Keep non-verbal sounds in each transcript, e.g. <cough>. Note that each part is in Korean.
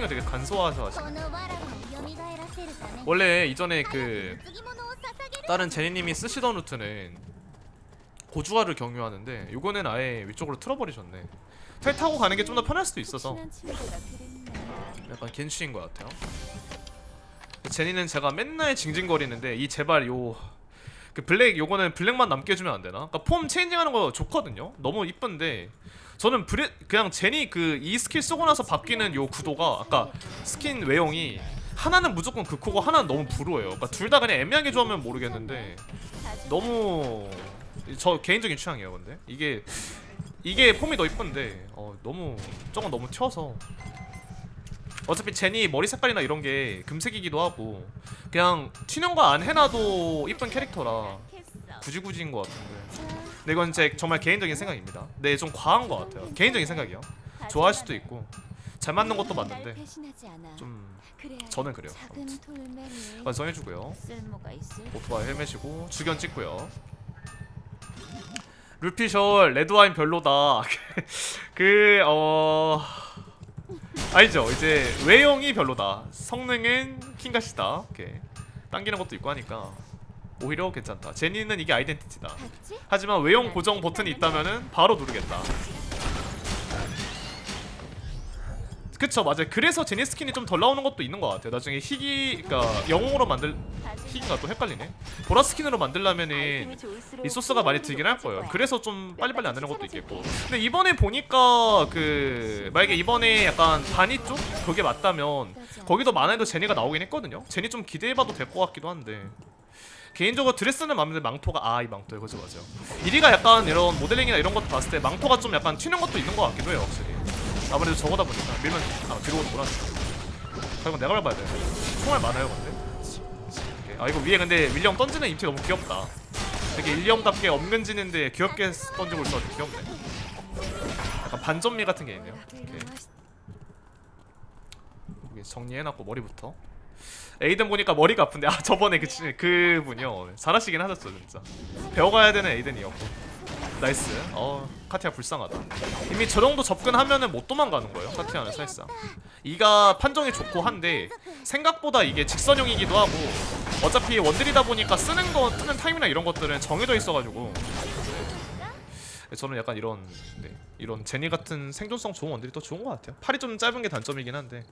타이밍을 되게 간소화해서 하시네. 원래 이전에 그 다른 제니님이 쓰시던 루트는 고주화를 경유하는데 요거는 아예 위쪽으로 틀어버리셨네. 탈 타고 가는 게 좀 더 편할 수도 있어서 약간 겐슈인 것 같아요. 제니는 제가 맨날 징징거리는데 이 제발 요 그 블랙 요거는 블랙만 남게 해주면 안 되나? 그니까 폼 체인징하는 거 좋거든요? 너무 이쁜데 저는 브레 그냥 제니 그 이 스킬 쓰고 나서 바뀌는 요 구도가 아까 스킨 외형이 하나는 무조건 극호고 하나는 너무 불호예요. 그러니까 둘 다 그냥 애매하게 좋아하면 모르겠는데 너무 저 개인적인 취향이에요. 근데 이게 이게 폼이 더 이쁜데 어, 너무 저건 너무 튀어서 어차피 제니 머리 색깔이나 이런 게 금색이기도 하고 그냥 튀는 거 안 해놔도 이쁜 캐릭터라. 굳이 굳이인 것 같은데 근데 이건 제 정말 개인적인 생각입니다. 근데 좀 과한 것 같아요. 개인적인 생각이요. 좋아할 수도 있고 잘 맞는 것도 날 맞는데. 좀 저는 그래요. 완성해주고요. 오토바이 헬멧이고 주견 찍고요. 루피셜 레드와인 별로다. <laughs> 그 어 알죠? 이제 외형이 별로다. 성능은 킹가시다. 오케이 당기는 것도 있고 하니까 오히려 괜찮다. 제니는 이게 아이덴티티다? 하지만 외형 고정 버튼이 있다면은 바로 누르겠다. 그쵸 맞아요. 그래서 제니 스킨이 좀 덜 나오는 것도 있는 것 같아요. 나중에 희귀 그니까 영웅으로 만들 희귀가 또 헷갈리네. 보라 스킨으로 만들려면은 리소스가 많이 들긴 할 거예요. 그래서 좀 빨리빨리 안 되는 것도 있겠고. 근데 이번에 보니까 그 만약에 이번에 약간 바니 쪽? 그게 맞다면 거기도 많아도 제니가 나오긴 했거든요. 제니 좀 기대해봐도 될 것 같기도 한데. 개인적으로 드레스는 마음에 드는데 망토가 아 이 망토 그죠 맞죠. 이리가 약간 이런 모델링이나 이런 것도 봤을 때 망토가 좀 약간 튀는 것도 있는 것 같기도 해요 확실히. 아무래도 저거다 보니까 밀면 아 뒤로 오는구나. 그리고 내가 밟아야 돼. 총알 많아요 근데. 아 이거 위에 근데 윌리엄 던지는 입체 너무 귀엽다. 되게 일리엄답게 엄근지는데 귀엽게 던지고 있어서 귀엽네. 약간 반전미 같은 게 있네요. 여기 정리해놨고 머리부터. 에이든 보니까 머리가 아픈데 아 저번에 그 치- 그 분이요 잘하시긴 하셨죠 진짜. 배워가야 되는 에이든이었고. 나이스. 어 카티아 불쌍하다. 이미 저 정도 접근하면은 못 도망가는 거예요 카티아는 사실상. 이가 판정이 좋고 한데 생각보다 이게 직선형이기도 하고 어차피 원딜이다 보니까 쓰는 거 뜨는 타임이나 이런 것들은 정해져 있어가지고 저는 약간 이런 네, 이런 제니 같은 생존성 좋은 원딜이 더 좋은 것 같아요. 팔이 좀 짧은 게 단점이긴 한데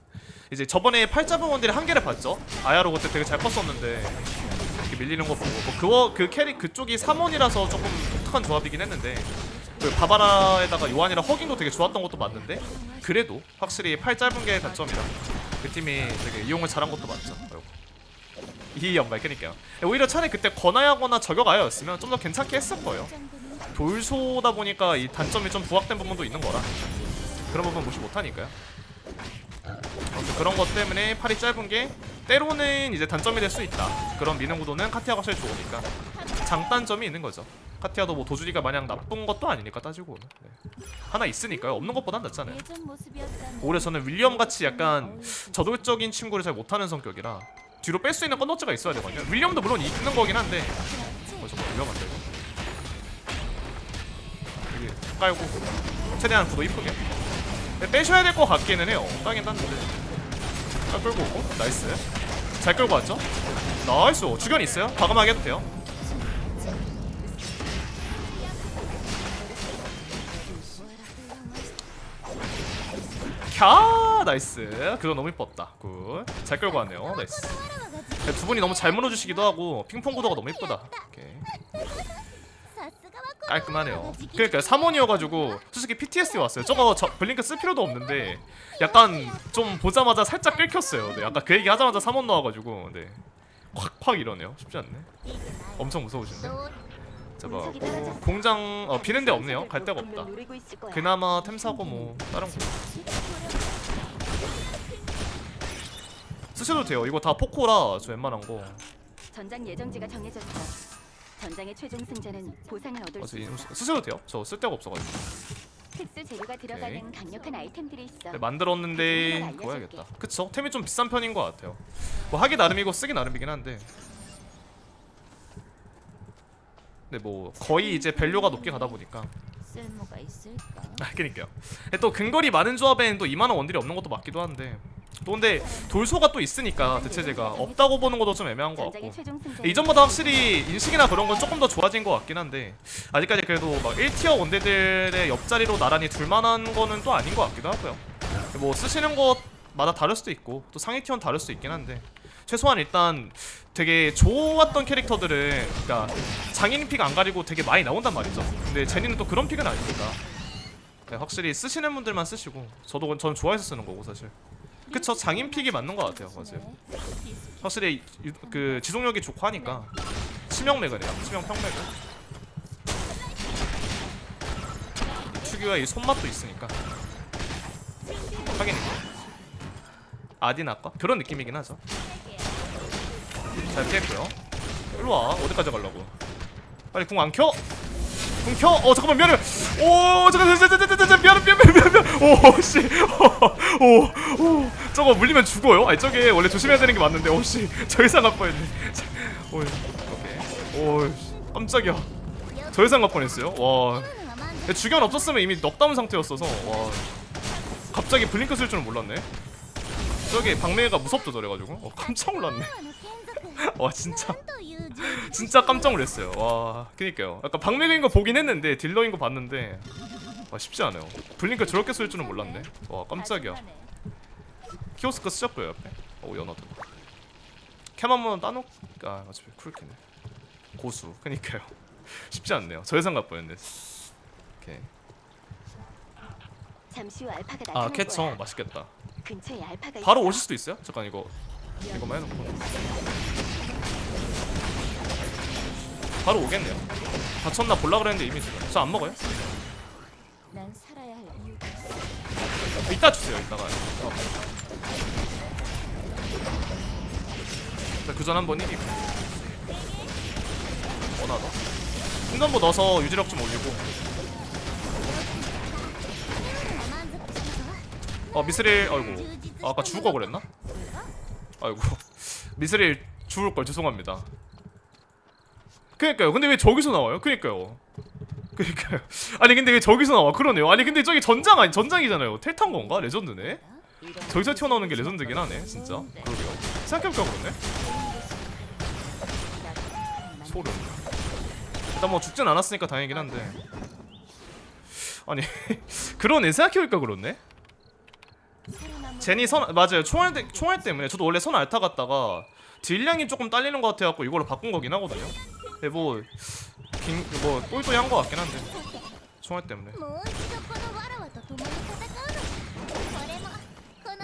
이제 저번에 팔 짧은 원딜 한 개를 봤죠. 아야로 그때 되게 잘 컸었는데 이렇게 밀리는 거 보고 뭐 그거 그 캐릭 그쪽이 3원이라서 조금 독특한 조합이긴 했는데 그 바바라에다가 요한이랑 허깅도 되게 좋았던 것도 맞는데 그래도 확실히 팔 짧은 게 단점이다. 그 팀이 되게 이용을 잘한 것도 맞죠. 이 연말 그니까요. 오히려 차라리 그때 권하야거나 저격 아야였으면 좀 더 괜찮게 했을 거예요. 돌소다 보니까 이 단점이 좀 부각된 부분도 있는 거라 그런 부분 무시 못하니까요. 아무튼 그런 것 때문에 팔이 짧은 게 때로는 이제 단점이 될 수 있다. 그런 미는 구도는 카티아가 제일 좋으니까 장단점이 있는 거죠. 카티아도 뭐 도주리가 마냥 나쁜 것도 아니니까 따지고. 네. 하나 있으니까요. 없는 것보단 낫잖아요. 오히려 저는 윌리엄 같이 약간 저돌적인 친구를 잘 못하는 성격이라 뒤로 뺄 수 있는 건너지가 있어야 되거든요. 윌리엄도 물론 있는 거긴 한데 어, 정말 위험한데 여기 깔고 최대한 구도 이쁘게. 근데 빼셔야 될 것 같기는 해요. 따긴 땄는데. 딱 끌고 오고 나이스. 잘 끌고 왔죠? 나이스. 주변 있어요? 과감하게 해도 돼요. 캬 나이스. 그거 너무 이뻤다. 굿. 잘 끌고 왔네요. 나이스. 근데 두 분이 너무 잘 물어주시기도 하고 핑퐁 구도가 너무 이쁘다. 오케이. 깔끔하네요. 그러니까 3원이어가지고 솔직히 PTSD 왔어요. 저거 저 블링크 쓸 필요도 없는데 약간 좀 보자마자 살짝 끌켰어요. 네, 아까 그 얘기 하자마자 3원 나와가지고 네. 콱콱 이러네요. 쉽지 않네. 엄청 무서우시네 잡아 뭐, 공장 어, 비는 데 없네요. 갈 데가 없다. 그나마 템 사고 뭐 다른 거. 쓰셔도 돼요. 이거 다 포코라 저 웬만한 거. 전장 예정지가 정해졌어 전장의 최종 승자는 보상을 얻을 어, 수저 있어. 이- 쓰셔도 돼요. 저 쓸 데가 없어가지고. 특수 재료가 들어가는 강력한 아이템들이 있어. 네, 만들었는데 그거 해야겠다. 그쵸? 템이 좀 비싼 편인 것 같아요. 뭐 하기 나름이고 쓰기 나름이긴 한데. 근데 뭐 거의 이제 밸류가 높게 가다 보니까. 쓸모가 있을까? 아, 그니까요. 근데 또 근거리 많은 조합에는 또 이만한 원딜이 없는 것도 맞기도 한데. 또 근데 돌소가 또 있으니까 대체제가 없다고 보는 것도 좀 애매한 것 같고. 승자. 이전보다 확실히 인식이나 그런 건 조금 더 좋아진 것 같긴 한데 아직까지 그래도 막 1티어 원대들의 옆자리로 나란히 둘만한 거는 또 아닌 것 같기도 하고요. 뭐 쓰시는 것마다 다를 수도 있고 또 상위 티어는 다를 수도 있긴 한데 최소한 일단 되게 좋았던 캐릭터들은 그러니까 장인 픽 안 가리고 되게 많이 나온단 말이죠. 근데 제니는 또 그런 픽은 아니니까 네, 확실히 쓰시는 분들만 쓰시고 저도 저는 좋아해서 쓰는 거고 사실 그쵸 장인 픽이 맞는 것 같아요 맞아요. 확실히 유- 그 지속력이 좋고 하니까. 치명 매그네요 치명 평 매그. 특유의 이 손맛도 있으니까. 하긴 아디나까 그런 느낌이긴 하죠. 잘 피했고요. 일로와 어디까지 가려고. 빨리 궁 안 켜? 공켜 어 잠깐만 면을 오 잠깐 잠깐 면을 면면면면오씨. 오오 저거 물리면 죽어요? 아니 저게 원래 조심해야 되는 게 맞는데 오씨. 저 이상 갈 뻔했네. 오 오. 깜짝이야. 저 이상 갈 뻔했어요? 와. 주변 없었으면 이미 넉다운 상태였어서 와. 갑자기 블링크 쓸 줄은 몰랐네. 저게 박매가 무섭죠 저래가지고? 어 깜짝 놀랐네. 와 진짜. 진짜 깜짝 놀랐어요. 와 그니까요. 약간 박매그인 거 보긴 했는데 딜러인 거 봤는데 와 쉽지 않아요. 블링크 저렇게 쓸 줄은 몰랐네. 와 깜짝이야. 키오스크 쓰셨고요 옆에. 오 연어도. 캠 한번 따놓.. 아 어차피 쿨키네. 고수. 그니까요. <laughs> 쉽지 않네요. 저 예상 갔보였네. 오케이. 잠시 후 알파가 아, 나타날 아 캐청. 맛있겠다. 근처에 알파가 바로 있어. 오실 수도 있어요? 잠깐 이거 이거만 해놓고 바로 오겠네요 다쳤나 볼라 그랬는데 이미 죽어요 저안 먹어요? 난 살아야 할 이유가 있어. 이따 주세요 이따가 어. 그전 한 번 1위고 원하다 순간보 넣어서 유지력 좀 올리고 어 미스릴 어이구 아, 아까 죽어 그랬나? 아이고 미스릴 죽을 걸 죄송합니다. 그니까요. 근데 왜 저기서 나와요? 그니까요. 그니까요. 아니 근데 왜 저기서 나와? 그러네요. 아니 근데 저기 전장 아니 전장이잖아요. 텔탄 건가? 레전드네. 저기서 튀어나오는 게 레전드긴 하네. 진짜. 그러게요. 생각해보니까 그렇네. 소름. 일단 뭐 죽진 않았으니까 다행이긴 한데. 아니 <laughs> 그러네. 생각해보니까 그렇네. 제니 선 맞아요. 총알 때, 총알 때문에. 저도 원래 선 알타 갔다가 딜량이 조금 딸리는 것 같아갖고 이걸로 바꾼 거긴 하거든요. 근데 뭐뭐 똘똘한 거 같긴 한데. 총알 때문에.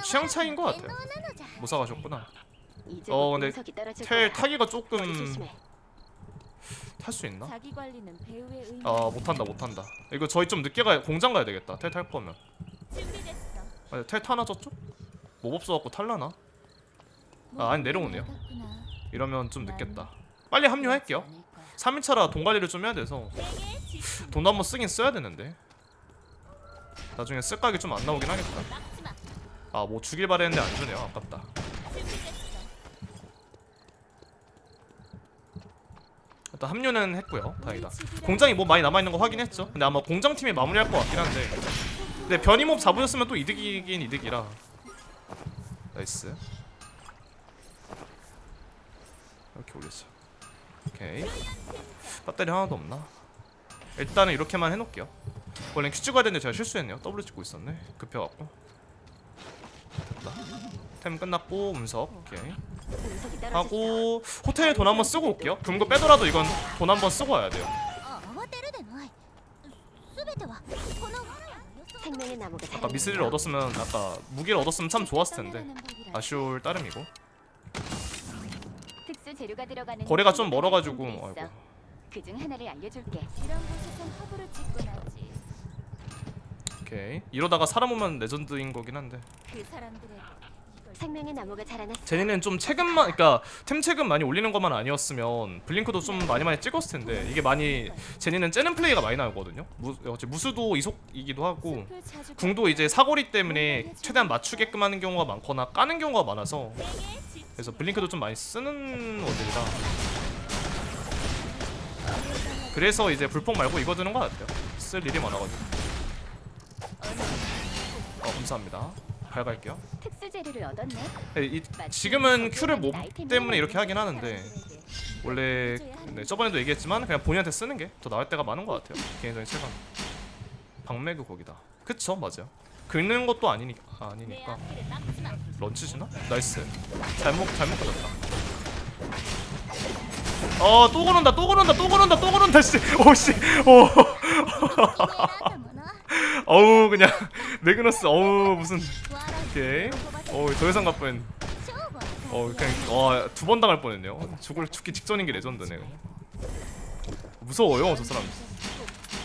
취향 차인 것 같아요. 못 사가셨구나. 어 근데 텔 타기가 조금 탈 수 있나? 아 못한다 못한다. 이거 저희 좀 늦게 가 공장 가야 되겠다. 텔 탈 거면. 아니 텔 타나 저쪽? 몹 없어갖고 탈라나? 아 아니 내려오네요. 이러면 좀 늦겠다. 빨리 합류할게요. 3일차라 돈 관리를 좀 해야 돼서 <laughs> 돈도 한번 쓰긴 써야 되는데 나중에 쓸각이 좀 안 나오긴 하겠다 아 뭐 주길 바랬는데 안 주네요 아깝다 일단 합류는 했고요 다행이다 공장이 뭐 많이 남아있는 거 확인했죠 근데 아마 공장팀이 마무리할 것 같긴 한데 근데 변이몹 잡으셨으면 또 이득이긴 이득이라. 나이스. 이렇게 올리자 오케이. 배터리 하나도 없나? 일단은 이렇게만 해놓을게요. 원래 큐 찍어야 되는데 제가 실수했네요. W 찍고 있었네. 급해갖고. 됐다. 템 끝났고 운석. 오케이. 하고 호텔에 돈 한번 쓰고 올게요. 금고 빼더라도 이건 돈 한번 쓰고 와야 돼요 아까 미스리를 얻었으면 아까 무기를 얻었으면 참 좋았을 텐데. 아쉬울 따름이고. 거리가 좀 멀어가지고. 아이고. 그중 하나를 알려줄게. 이런 곳에선 허브를 찍고 나지. 오케이. 이러다가 사람 오면 레전드인 거긴 한데. 그 사람들의 생명의 나무가 자라났어. 제니는 좀 체급만 그러니까 템 체급 많이 올리는 것만 아니었으면 블링크도 좀 많이 많이 찍었을 텐데 이게 많이 제니는 째는 플레이가 많이 나오거든요. 무, 어째 무수도 이속이기도 하고 궁도 이제 사거리 때문에 최대한 맞추게끔 하는 경우가 많거나 까는 경우가 많아서 그래서 블링크도 좀 많이 쓰는 원딜이라 그래서 이제 불폭 말고 이거 드는 것 같아요. 쓸 일이 많아가지고. 어 감사합니다. 밟을게요. 특수 재료를 얻었네. 네, 이, 지금은 큐를 못 때문에 이렇게 하긴 하는데 원래 네, 저번에도 얘기했지만 그냥 본인한테 쓰는 게 더 나을 때가 많은 것 같아요. 개인적인 체감. 방매그 거기다. 그쵸? 맞아요. 긁는 것도 아니니, 아니니까. 런치지나? 나이스. 잘못 잘못 가졌다. 어또 그런다 또 그런다 또 그런다 또 그런다 씨. 오씨. 오 어우 그냥 <laughs> 매그너스 어우 무슨 오케이 어우 더 이상 갈 뻔. 어 그냥 와두 번 당할 뻔했네요. 죽을 죽기 직전인 게 레전드네. 무서워요 저 사람.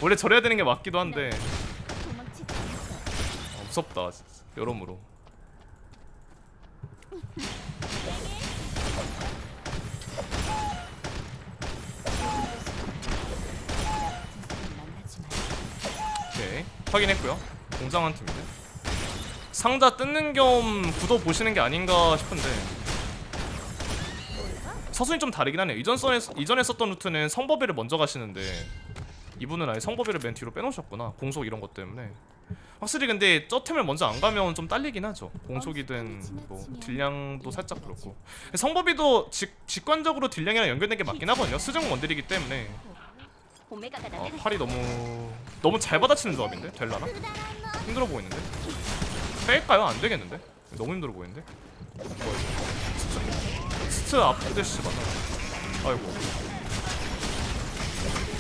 원래 저래야 되는 게 맞기도 한데 어, 무섭다 진짜. 여러모로. 확인했고요. 공장한 팀이네. 상자 뜯는 겸 구도 보시는 게 아닌가 싶은데 서순이 좀 다르긴 하네요. 이전 선 이전에 썼던 루트는 성법비를 먼저 가시는데 이분은 아예 성법비를 맨 뒤로 빼놓으셨구나. 공속 이런 것 때문에. 확실히 근데 저 템을 먼저 안 가면 좀 딸리긴 하죠. 공속이든 뭐 딜량도 살짝 그렇고 성법비도 직, 직관적으로 딜량이랑 연결된 게 맞긴 하거든요. 수정 원딜이기 때문에 아. 팔이 너무 너무 잘 받아치는 조합인데 될라나? 힘들어 보이는데 뺄까요? 안 되겠는데 너무 힘들어 보이는데 뭐야 이거 스트 스트 앞대시 맞나? 아이고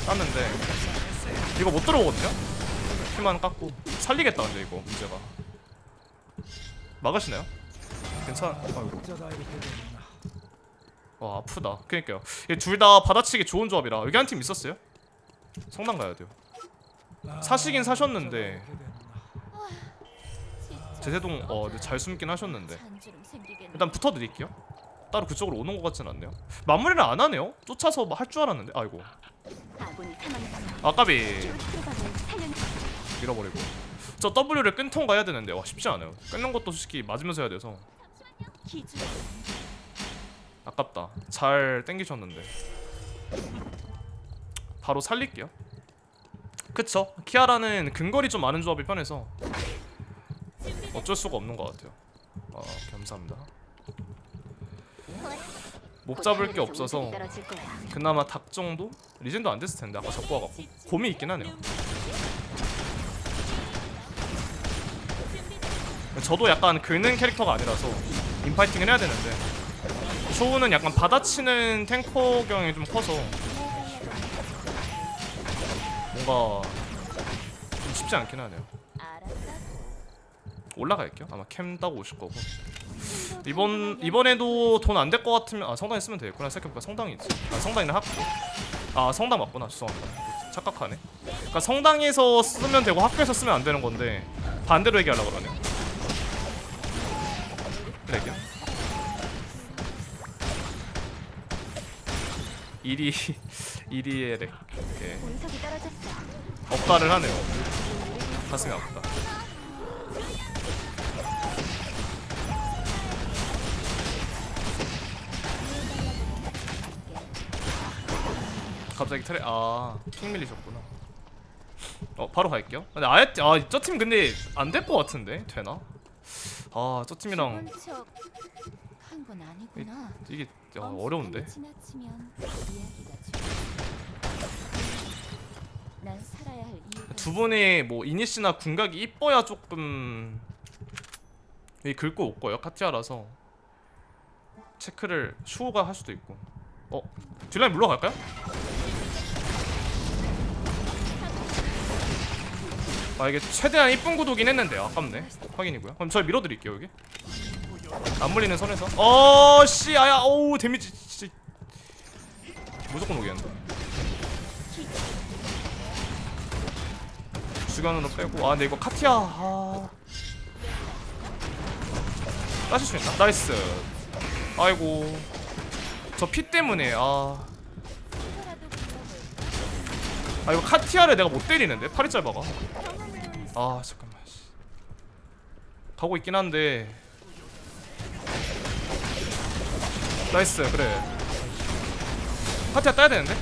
땄는데 이거 못 들어오거든요? 피만 깎고 살리겠다 근데 이거 문제가 막으시나요? 괜찮 아이고 와 아프다 그니까요 둘 다 받아치기 좋은 조합이라 여기 한 팀 있었어요? 성당 가야 돼요. 사시긴 사셨는데 제세동 어 근데 잘 숨긴 하셨는데. 일단 붙어드릴게요. 따로 그쪽으로 오는 것 같진 않네요. 마무리를 안 하네요? 쫓아서 할 줄 알았는데. 아이고. 아까비. 밀어버리고. 저 W를 끊통 가야 되는데. 와 쉽지 않아요. 끊는 것도 솔직히 맞으면서 해야 돼서. 아깝다. 잘 땡기셨는데 바로 살릴게요. 그쵸. 키아라는 근거리 좀 많은 조합이 편해서 어쩔 수가 없는 것 같아요. 아 감사합니다. 목 잡을 게 없어서. 그나마 닭 정도? 리젠도 안 됐을 텐데 아까 잡고 와갖고. 곰이 있긴 하네요. 저도 약간 긁는 캐릭터가 아니라서 인파이팅을 해야 되는데. 쇼우는 약간 받아치는 탱커 경향이 좀 커서 뭔가 좀 쉽지 않긴 하네요. 올라갈게요. 아마 캠 따고 오실 거고. 이번 이번에도 돈 안 될 것 같으면 아 성당에 쓰면 되겠구나. 생각해보니까 성당이 있지. 아 성당이나 학교. 아 성당 맞구나. 죄송합니다. 착각하네. 그러니까 성당에서 쓰면 되고 학교에서 쓰면 안 되는 건데 반대로 얘기하려고 그러네. 그래요 1위 1위의 렉 예. 운석이 떨어졌어. 억가를 하네요 가슴이 아프다 갑자기 트레 아핑 밀리셨구나 어 바로 갈게요 근데 아예 아저 팀 근데 안 될 것 같은데 되나 아저 팀이랑 한건 아니구나. 이게 야, 어려운데? 할 이유가 두 분이 뭐 이니시나 궁각이 이뻐야 조금 이 긁고 올 거예요 카티아라서. 체크를 슈호가 할 수도 있고. 어 딜라인 물러갈까요? 아 이게 최대한 이쁜 구도긴 했는데 아깝네. 확인이고요. 그럼 저 밀어드릴게요 여기 안 물리는 선에서? 어씨 아야 어우 데미지 진짜 무조건 오겠는데? 주간으로 빼고. 아 근데 이거 카티아 아... 따실 수 있나? 나이스. 아이고. 저 피 때문에 아... 아 이거 카티아를 내가 못 때리는데? 팔이 짧아가? 아 잠깐만 씨. 가고 있긴 한데 나이스 그래. 하트야 따야 되는데?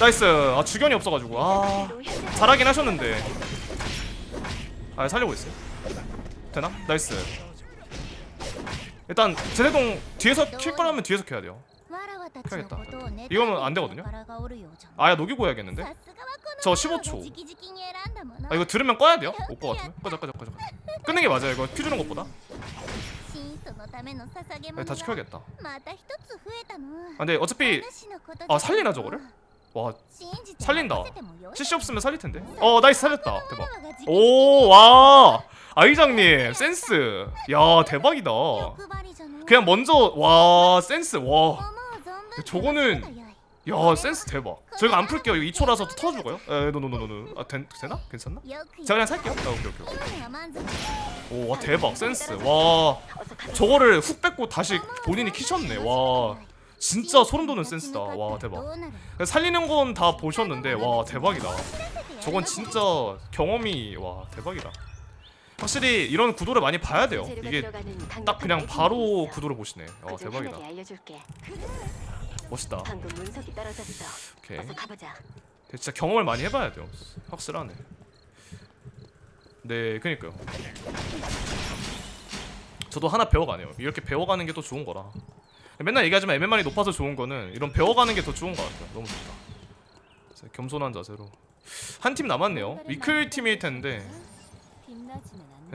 나이스. 아 주견이 없어가지고. 아 잘하긴 하셨는데. 아 살려고 있어요? 되나? 나이스. 일단 제대동 뒤에서 튈 거라면 뒤에서 켜야 돼요. 켜야겠다. 이거면 안 되거든요? 아야 녹이고 해야겠는데? 저 15초. 아 이거 들으면 꺼야 돼요? 올 것 같으면? 꺼져 꺼져 꺼져 끝내게 <laughs> 맞아요 이거. 피 주는 것보다? 네, 다시 켜야겠다. 아, 근데 어차피 아 살리나 저거를? 와 살린다. CC 없으면 살릴 텐데. 어 나이스 살렸다. 대박. 오와 아이장님 센스. 야 대박이다. 그냥 먼저 와 센스 와. 저거는 야 센스 대박. 저희가 안 풀게요. 이거 2초라서 터 죽어요? 에 노노노노노 아 된, 되나? 괜찮나? 제가 그냥 살게요. 아 오케이 오케이 오와 대박. 센스. 와. 저거를 훅 뺏고 다시 본인이 키셨네. 와. 진짜 소름 돋는 센스다. 와 대박. 살리는 건 다 보셨는데 와 대박이다. 저건 진짜 경험이 와 대박이다. 확실히 이런 구도를 많이 봐야 돼요. 이게 딱 그냥 바로 구도를 보시네. 와 대박이다. 멋있다. 방금 문석이 떨어졌어. 오케이. 어서 가보자. 진짜 경험을 많이 해봐야 돼요. 확실하네. 네 그니까요. 저도 하나 배워가네요. 이렇게 배워가는 게 또 좋은 거라. 맨날 얘기하지만 MMR이 높아서 좋은 거는 이런 배워가는 게 더 좋은 것 같아요. 너무 좋다. 자, 겸손한 자세로. 한 팀 남았네요. 위클 팀일 텐데.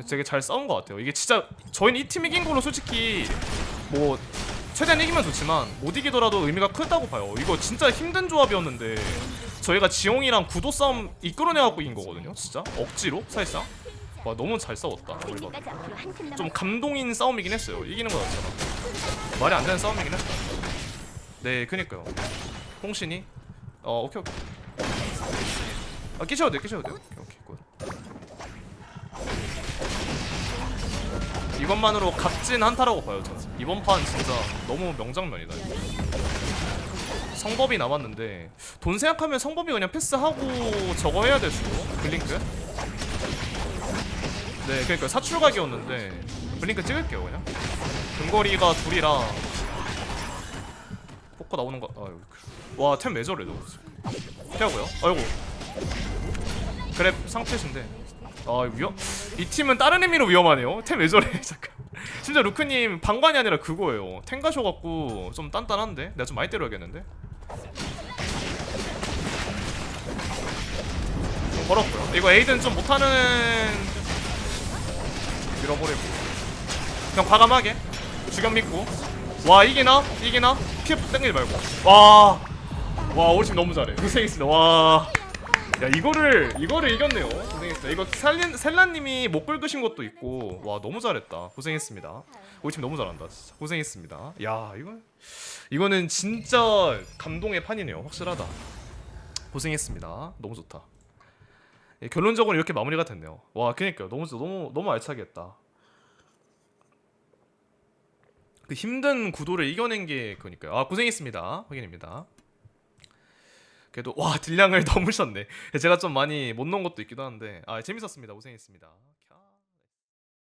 되게 잘 싸운 것 같아요. 이게 진짜 저희는 이 팀 이 긴 걸로 솔직히 뭐 최대한 이기면 좋지만 못 이기더라도 의미가 크다고 봐요. 이거 진짜 힘든 조합이었는데 저희가 지용이랑 구도 싸움 이끌어내갖고 이긴 거거든요 진짜? 억지로 사실상? 와 너무 잘 싸웠다. 좀 감동인 싸움이긴 했어요. 이기는 거 자체가. 말이 안 되는 싸움이긴 했다. 네 그니까요. 홍신이? 어 오케이 오케이. 아 끼셔도 돼 끼셔도 돼오 이것만으로 값진 한타라고 봐요 저는. 이번 판 진짜 너무 명장면이다 성법이 남았는데 돈 생각하면 성법이 그냥 패스하고 저거 해야 될 수도 블링크? 네 그러니까 사출각이었는데 블링크 찍을게요 그냥. 근거리가 둘이라 포커 나오는 거 아유 와템 왜 저래 너 피하고요. 아이고. 그래 상태신데 아 위험? 이 팀은 다른 의미로 위험하네요. 템 왜 저래? <laughs> 잠깐. 심지어 루크님 방관이 아니라 그거예요. 탱 가셔갖고 좀 단단한데? 내가 좀 많이 때려야겠는데? 좀 걸었고요. 이거 에이든 좀 못하는 밀어버리고. 그냥 과감하게. 주경 믿고. 와 이기나? 이기나? 피해 땡기지 말고. 와와 오심 너무 잘해. 고생했습니다 와 야 이거를 이거를 이겼네요. 고생했어요. 이거 살린 셀라님이 못 긁으신 것도 있고 와 너무 잘했다. 고생했습니다. 우리 팀 너무 잘한다 진짜. 고생했습니다. 야 이거 이거는 진짜 감동의 판이네요. 확실하다. 고생했습니다. 너무 좋다. 예, 결론적으로 이렇게 마무리가 됐네요. 와 그니까요. 너무 너무 너무 알차게 했다. 그 힘든 구도를 이겨낸 게 그니까요. 아 고생했습니다. 확인입니다 그래도 와 <laughs> 딜량을 <laughs> 넘으셨네. 제가 좀 많이 못 넣은 것도 있기도 한데. 아 재밌었습니다. 고생했습니다. 캬.